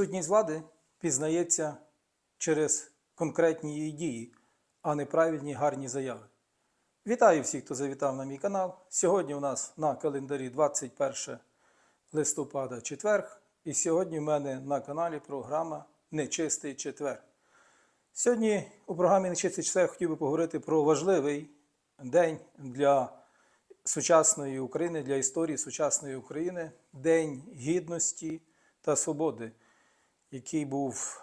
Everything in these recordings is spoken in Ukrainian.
Сутність влади пізнається через конкретні її дії, а не правильні гарні заяви. Вітаю всіх, хто завітав на мій канал. Сьогодні у нас на календарі 21 листопада четверг, і сьогодні в мене на каналі програма Нечистий четвер. Сьогодні у програмі Нечистий четвер хотів би поговорити про важливий день для сучасної України, для історії сучасної України День Гідності та Свободи, який був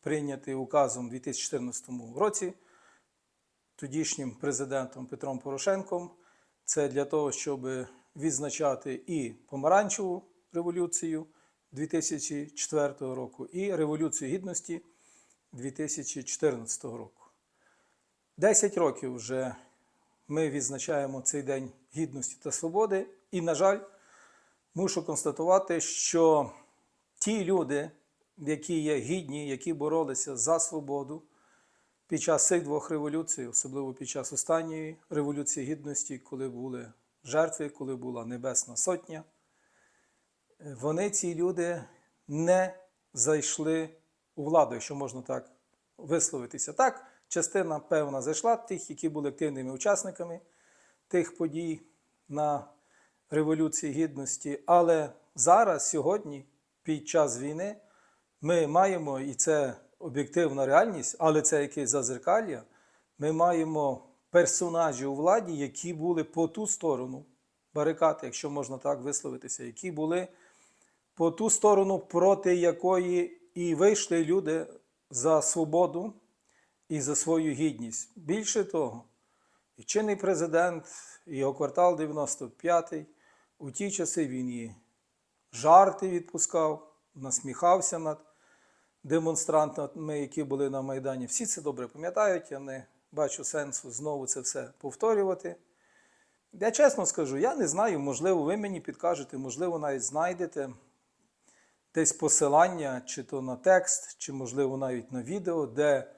прийнятий указом у 2014 році тодішнім президентом Петром Порошенком. Це для того, щоб відзначати і помаранчеву революцію 2004 року, і Революцію Гідності 2014 року. Десять років вже ми відзначаємо цей День Гідності та Свободи, і, на жаль, мушу констатувати, що ті люди, які є гідні, які боролися за свободу під час цих двох революцій, особливо під час останньої революції гідності, коли були жертви, коли була Небесна Сотня, вони, ці люди, не зайшли у владу, якщо можна так висловитися. Так, частина певна зайшла, тих, які були активними учасниками тих подій на Революції Гідності. Але зараз, сьогодні, під час війни, ми маємо, і це об'єктивна реальність, але це якесь зазеркалля, ми маємо персонажі у владі, які були по ту сторону барикад, якщо можна так висловитися, які були по ту сторону, проти якої і вийшли люди за свободу і за свою гідність. Більше того, і чинний президент, і його квартал 95-й, у ті часи він і жарти відпускав, насміхався над демонстрантами, які були на Майдані. Всі це добре пам'ятають, я не бачу сенсу знову це все повторювати. Я чесно скажу, я не знаю, можливо, ви мені підкажете, можливо, навіть знайдете десь посилання, чи то на текст, чи, можливо, навіть на відео, де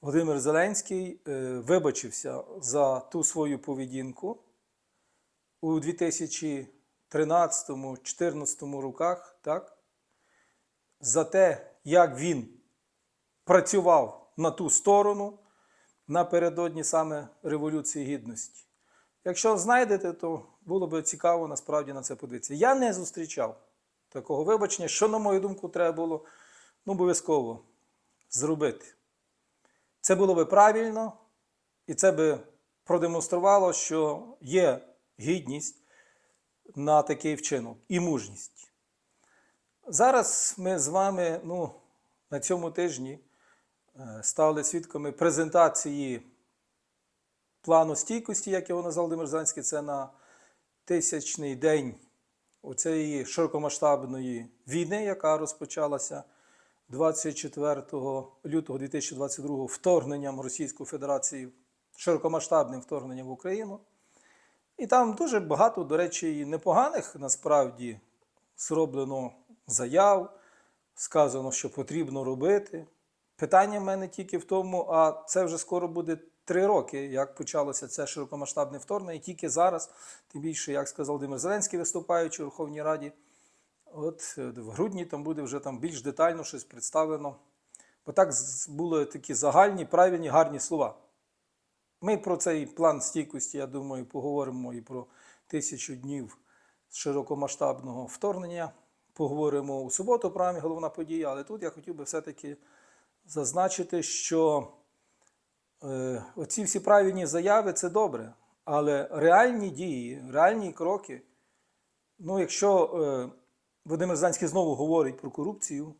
Володимир Зеленський е, вибачився за ту свою поведінку у 2013-2014 роках, так? за те, як він працював на ту сторону напередодні саме Революції Гідності. Якщо знайдете, то було б цікаво насправді на це подивитися. Я не зустрічав такого вибачення, що, на мою думку, треба було ну, обов'язково зробити. Це було би правильно, і це би продемонструвало, що є гідність на такий вчинок і мужність. Зараз ми з вами ну, на цьому тижні е, стали свідками презентації плану стійкості, як його назвав Володимир Зеленський, це на тисячний день оцієї широкомасштабної війни, яка розпочалася 24 лютого 2022 вторгненням Російської Федерації, широкомасштабним вторгненням в Україну. І там дуже багато, до речі, непоганих насправді зроблено заяв, сказано, що потрібно робити. Питання в мене тільки в тому, а це вже скоро буде три роки, як почалося це широкомасштабне вторгнення, і тільки зараз, тим більше, як сказав Володимир Зеленський, виступаючи у Верховній Раді, от е, в грудні там буде вже там більш детально щось представлено. Бо так були такі загальні, правильні, гарні слова. Ми про цей план стійкості, я думаю, поговоримо і про тисячу днів широкомасштабного вторгнення. Поговоримо у суботу, в програмі головна подія, але тут я хотів би все-таки зазначити, що е, оці всі правильні заяви це добре, але реальні дії, реальні кроки, ну, якщо е, Володимир Зеленський знову говорить про корупцію,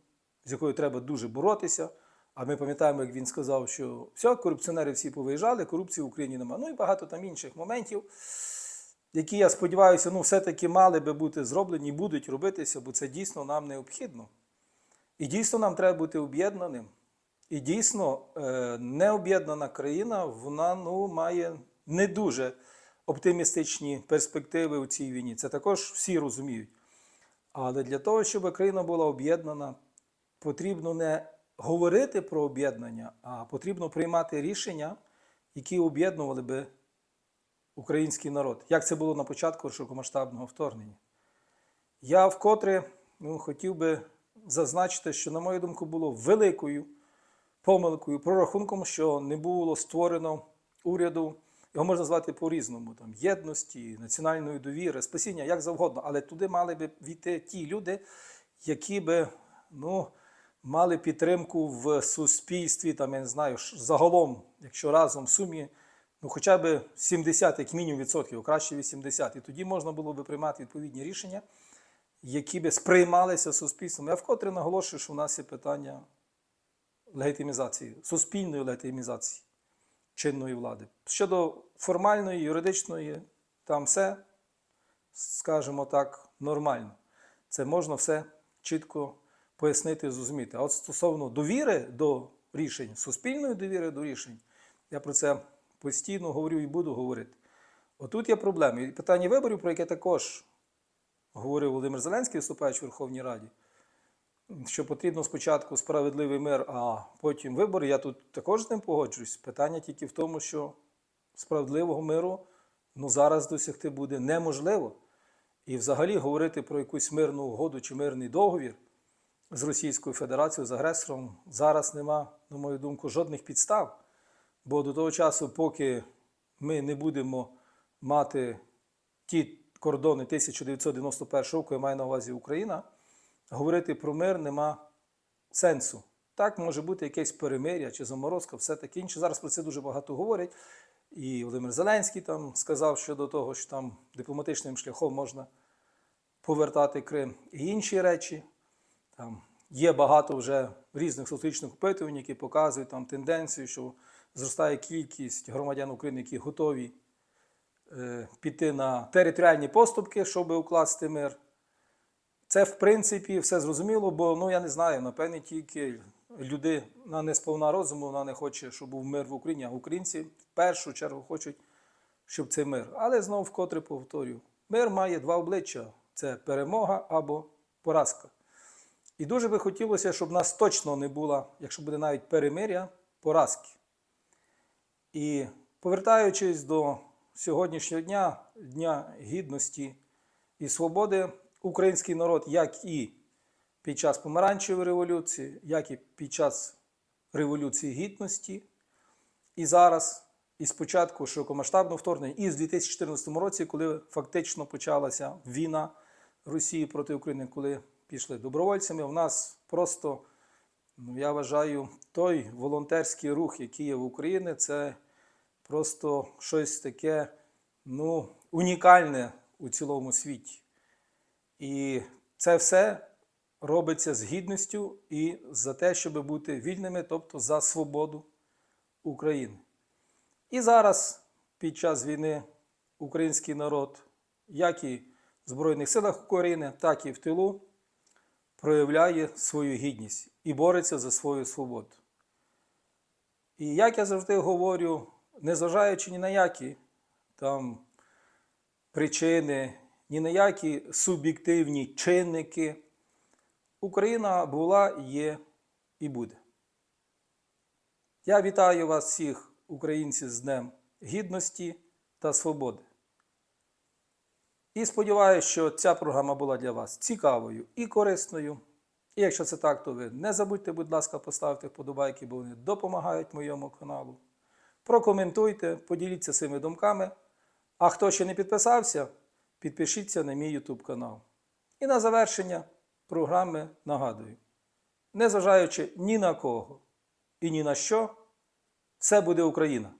з якою треба дуже боротися, а ми пам'ятаємо, як він сказав, що все, корупціонери всі повиїжджали, корупції в Україні немає. Ну і багато там інших моментів, які, я сподіваюся, ну, все-таки мали би бути зроблені і будуть робитися, бо це дійсно нам необхідно. І дійсно нам треба бути об'єднаним. І дійсно е, необ'єднана країна вона ну, має не дуже оптимістичні перспективи у цій війні. Це також всі розуміють. Але для того, щоб країна була об'єднана, потрібно не говорити про об'єднання, а потрібно приймати рішення, які об'єднували би український народ, як це було на початку широкомасштабного вторгнення. Я вкотре ну, хотів би зазначити, що, на мою думку, було великою помилкою, прорахунком, що не було створено уряду, його можна назвати по-різному, там, єдності, національної довіри, спасіння, як завгодно. Але туди мали би війти ті люди, які би ну, мали підтримку в суспільстві, там, я не знаю, загалом, якщо разом в сумі, ну, хоча б 70, як мінімум відсотків, краще 80. І тоді можна було би приймати відповідні рішення, які би сприймалися суспільством. Я вкотре наголошую, що в нас є питання легітимізації, суспільної легітимізації чинної влади. Щодо формальної, юридичної, там все, скажімо так, нормально. Це можна все чітко пояснити і зрозуміти. А от стосовно довіри до рішень, суспільної довіри до рішень, я про це постійно говорю і буду говорити. Отут є проблеми. І питання виборів, про яке також говорив Володимир Зеленський, виступаючи в Верховній Раді, що потрібно спочатку справедливий мир, а потім вибори. Я тут також з ним погоджуюсь. Питання тільки в тому, що справедливого миру ну, зараз досягти буде неможливо. І взагалі говорити про якусь мирну угоду чи мирний договір з Російською Федерацією, з агресором, зараз нема, на мою думку, жодних підстав. Бо до того часу, поки ми не будемо мати ті кордони 1991 року, я маю на увазі Україна, говорити про мир нема сенсу. Так, може бути якесь перемир'я чи заморозка, все таке інше. Зараз про це дуже багато говорять. І Володимир Зеленський там сказав щодо того, що там дипломатичним шляхом можна повертати Крим і інші речі. Там є багато вже різних соціологічних опитувань, які показують там тенденцію, що зростає кількість громадян України, які готові е, піти на територіальні поступки, щоб укласти мир. Це, в принципі, все зрозуміло, бо ну я не знаю, напевне, тільки людина не сповна розуму, вона не хоче, щоб був мир в Україні, а українці в першу чергу хочуть, щоб це мир. Але знову вкотре повторюю: мир має два обличчя: це перемога або поразка. І дуже би хотілося, щоб нас точно не було, якщо буде навіть перемиря, поразки. І повертаючись до сьогоднішнього дня, Дня Гідності і Свободи, український народ, як і під час помаранчевої революції, як і під час Революції Гідності, і зараз, і спочатку широкомасштабного вторгнення, і з 2014 році, коли фактично почалася війна Росії проти України, коли пішли добровольцями, у нас просто, ну, я вважаю, той волонтерський рух, який є в Україні, це просто щось таке ну, унікальне у цілому світі. І це все робиться з гідністю і за те, щоб бути вільними, тобто за свободу України. І зараз, під час війни, український народ, як і в Збройних силах України, так і в тилу, проявляє свою гідність і бореться за свою свободу. І як я завжди говорю, незважаючи ні на які там причини, ні на які суб'єктивні чинники, Україна була, є і буде. Я вітаю вас всіх, українців, з Днем Гідності та Свободи. І сподіваюся, що ця програма була для вас цікавою і корисною. І якщо це так, то ви не забудьте, будь ласка, поставити вподобайки, бо вони допомагають моєму каналу. Прокоментуйте, поділіться своїми думками. А хто ще не підписався, підпишіться на мій YouTube канал. І на завершення програми нагадую: незважаючи ні на кого і ні на що, все буде Україна.